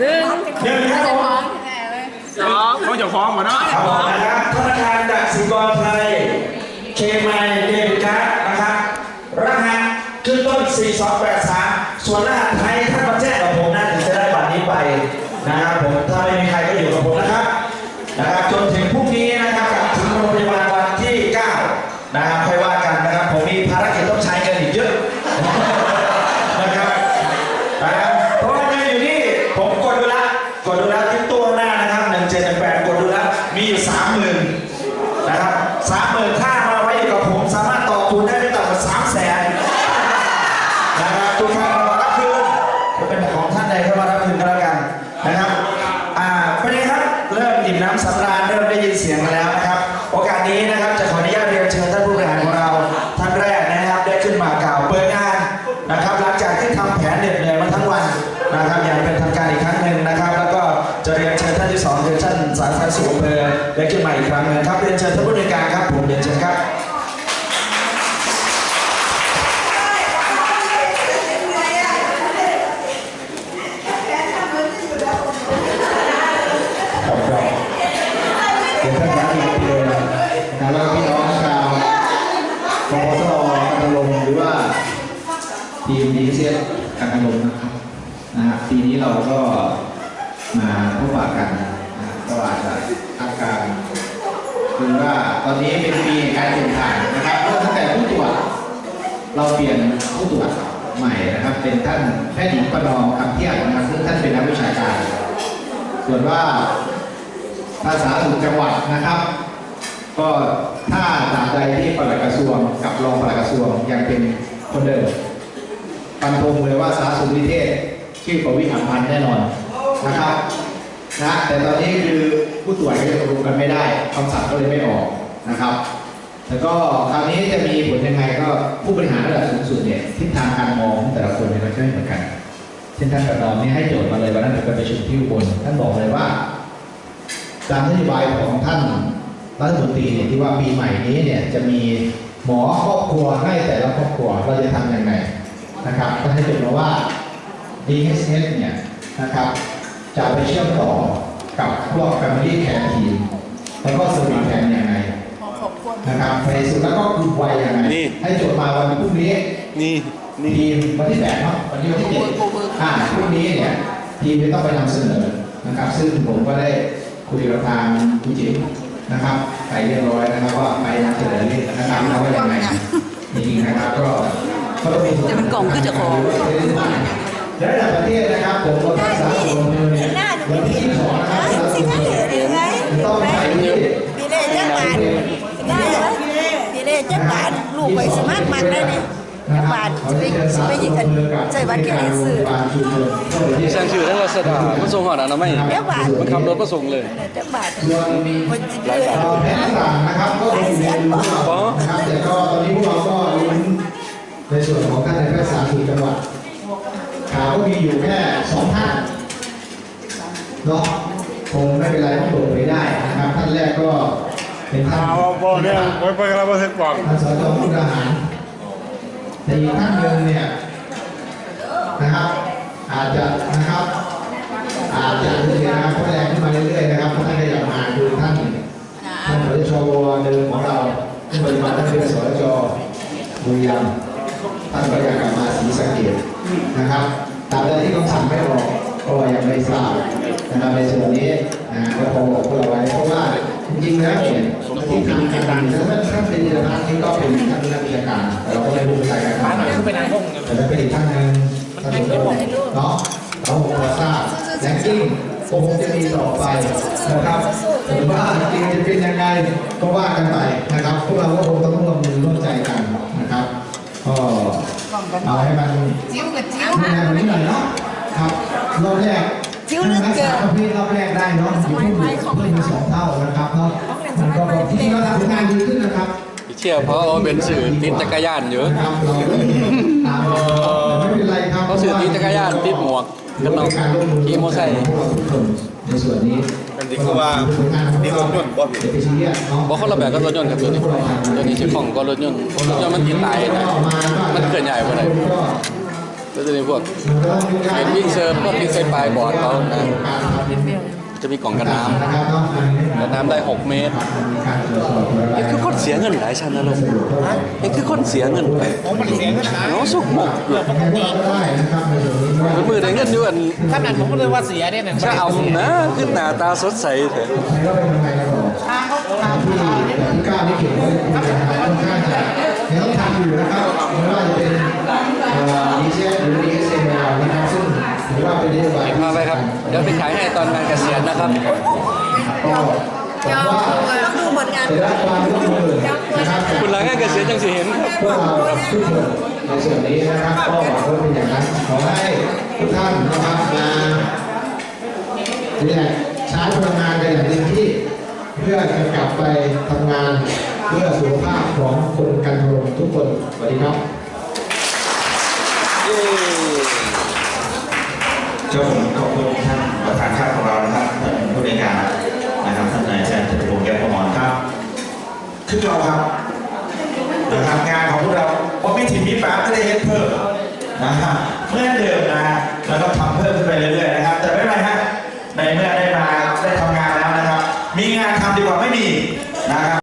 หนึ่งหนึ่งครับผมสองเขาจะฟ้องมาเนาะครับผมนะครับธนาคารกสิกรไทยเคมายเดบิตการ์ดนะครับรหัสขึ้นต้น 4283 ส่วนรหัสไทย เริ่มอิ่มน้ำสำราญเริ่มได้ยินเสียงกันแล้วนะครับ โอกาสนี้นะครับจะขออนุญาตเรียนเชิญท่านผู้บริหารของเราท่านแรกนะครับ ได้ขึ้นมากล่าวเปิดงานนะครับ หลังจากที่ทำแผนเหน็ดเหนื่อยมาทั้งวันนะครับอย่างเป็นทางการอีกครั้งหนึ่งนะครับ แล้วก็จะเรียนเชิญท่านที่สองคือท่านสาธารณสุขอำเภอได้ขึ้นมาอีกครั้งหนึ่งครับเรียนเชิญท่านผู้บริการครับผมเรียนเชิญครับ ทีมดีเซียกันลงนะครับนะฮะปีนี้เราก็มาพบปะกันนะก็อาจจะทัการคือว่าตอนนี้เป็นปีการเปลี่ยนผ่านนะครับเริ่มตั้งแต่ผู้ตรวจเราเปลี่ยนผู้ตรวจใหม่นะครับ เป็นท่านแพทย์หญิงประนอมคำเที่ยงนะครับซึ่งท่านเป็นนักวิชาการ ส่วนว่าภาษาสุขจังหวัดนะครับ ก็ถ้าตาบใดที่ปลัดกระทรวงกับรองปลัดกระทรวงยังเป็นคนเดิม ฟันธงเลยว่าสาธารณสุขนิเทศชื่อประวิหารพันธ์แน่นอนนะครับนะแต่ตอนนี้คือผู้ตรวจก็ยังตกลงกันไม่ได้คำสั่งก็เลยไม่ออกนะครับแล้วก็คราวนี้จะมีผลยังไงก็ผู้บริหารระดับสูงสุดเนี่ยทิศทางการมองของแต่ละคนเนี่ยมันก็ไม่เหมือนกันเช่นท่านกระนอมนี่ให้โจทย์มาเลยวันนั้นผมไปประชุมที่อุบลท่านบอกเลยว่า ตามนโยบายของท่านรัฐมนตรีเนี่ยที่ว่าปีใหม่นี้เนี่ยจะมีหมอครอบครัวให้แต่ละครอบครัวเราจะทำยังไง นะครับก็ให้จุดมาว่า DHS เนี่ยนะครับจะเอาไปเชื่อมต่อกับพวก Family Care Team แล้วก็ Service Plan ยังไงนะครับในสุดแล้วก็กลุ่มวัยยังไงนี่ให้จดมาวันพรุ่งนี้นี่นี่ทีมวันที่แปดเนาะวันนี้วันที่เจ็ดอ่าพรุ่งนี้เนี่ยทีมจะต้องไปนำเสนอนะครับ ซึ่งผมก็ได้คุยกับทางคุณจิ๋มนะครับไปเรียบร้อยนะครับว่าไปนำเสนอนี่นะครับว่ายังไงจริงๆนะครับก็ก็ต้องมี แต่มันกล่องก็จะของและระดับประเทศนะครับผมก็ทักษะส่วนหนึ่งเนี่ยวันที่22นะครับต้องไปที่ปีเล่จักบาทได้เหรอปีเล่จักบาทลูกไปสมัครมันได้เนี่ยจักบาทไปไปยิงกันใส่บัตรเครดิตซื้อสั่งชื่อทั้งรัศดามาส่งหอดอนามัยจักบาทมันขับรถมาส่งเลยจักบาทส่วนมีคนสิหลายบาทเอ่อแผนต่างๆนะครับก็ ในส่วนของท่านในายแพทย์สาธารณสุขจังหวัดข่าวก็มีอยู่แค่สองท่านเนาะคงไม่เป็นไรต้องเปิดเผยได้นะครับท่านแรกก็เป็นท่านเอาบอกเนี่ยไว้ไปกระบะเสร็จก่อนท่านสจมุกดาหารแต่อีกท่านหนึ่งเนี่ยนะครับ อาจจะนะครับอาจจะเรื่อยๆนะครับพัฒนาขึ้นมาเรื่อยๆนะครับเพราะท่านได้อยากมาคือท่านท่านสจวเดิมของเราที่ปัจจุบันท่านเป็นสจบุรีรัมย์ท่านก็อยากกลับมาศรีสะเกษนะครับ ตามใดที่คำสั่งไม่ออกก็ยังไม่ทราบนะครับในส่วนนี้นะก็พอบอกพวกเราไว้เพราะว่าจริงๆแล้วเนี่ยที่ทางการถ้าท่านเป็นเจ้าหน้าที่ก็เป็นท่านนักวิชาการแต่เราก็ไม่รู้รายการทำงานแต่ถ้าเป็นอีกท่านหนึ่งท่านสจเนาะเราคงพอทราบแลนกิ้งคงจะมีต่อไปนะครับหรือว่าจริงจะเป็นยังไงก็ว่ากันไปนะครับ พวกเราก็คงต้องร่วมมือร่วมใจกันนะครับก็เอาให้มันจิ้วกับจิ้ รับรอบแรกจิ้วเหลือเกินรักษาประเภทรอบแรกได้เนาะอยู่ที่เพิ่มเป็นสองเท่านะครับเนาะมันก็ที่จริงแล้วทำงานดีขึ้นนะครับเชี่ยวเพราะเอาเป็นสื่อติดจักรยานเยอะครับเราก็ตามไม่เป็นไรครับเขาสื่อติดจักรยานติดหมวกกันน็อกขี่มอเตอร์ไซค์ในส่วนนี้เป็นที่คือว่านี่รถยนต์บ่ผิดเดี๋ยวไปชี้เนี่ยเนาะบอกเขาระแบบก็รถยนต์กับตัวนี้ตัวนี้ชื่อของก็รถยนต์รถยนต์มันติดตายนะมันเกิดใหญ่กว่าไหน ก็รก็จะมีพวกเป็นวิ่งเซิร์ฟพวกที่เคยปลายบอร์ดเขานะจะมีกล่องกันน้ำกันน้ำได้ 6 เมตรนี่คือคนเสียเงินหลายชั้นนะลูกนี่คือคนเสียเงินไปโอ้มันเสียเงินนะโอ้สุกหมกมันมือได้เงินอยู่อันขนาดผมก็เลยว่าเสียเนี่ยชะเอานะขึ้นหน้าตาสดใสเถอะทางเขาทางที่ที่ก้าวที่เขียนไว้ค่อนข้างจะยังต้องทำอยู่นะครับไม่ว่าจะเป็น ไปครับ เดี๋ยวไปขายให้ตอนงานเกษียณนะครับก็บอกว่าต้องดูผลงานได้รับความร่วมมือนะครับคุณหลังงานเกษียณจังสิเห็นพวกเราทุกคนในส่วนนี้นะครับก็หวังว่าเป็นอย่างนั้นขอให้ทุกท่านนะครับมาเนี่ยใช้พลังงานกันอย่างเต็มที่เพื่อจะกลับไปทำงานเพื่อสุขภาพของคนกันทรงทุกคนสวัสดีครับ เจ้าผมขอบคุณท่านประธานข้าของเรานะครับท่านผู้ในการนะครับท่านนายแทย์จตุรงค์แก้วพมรครับคือเราครับนะครับงานของพวกเราพอมีถิ่นมีปาก็ได้เฮ็ดเพิ่มนะครับเมื่อเดิมนะแล้วก็ทำ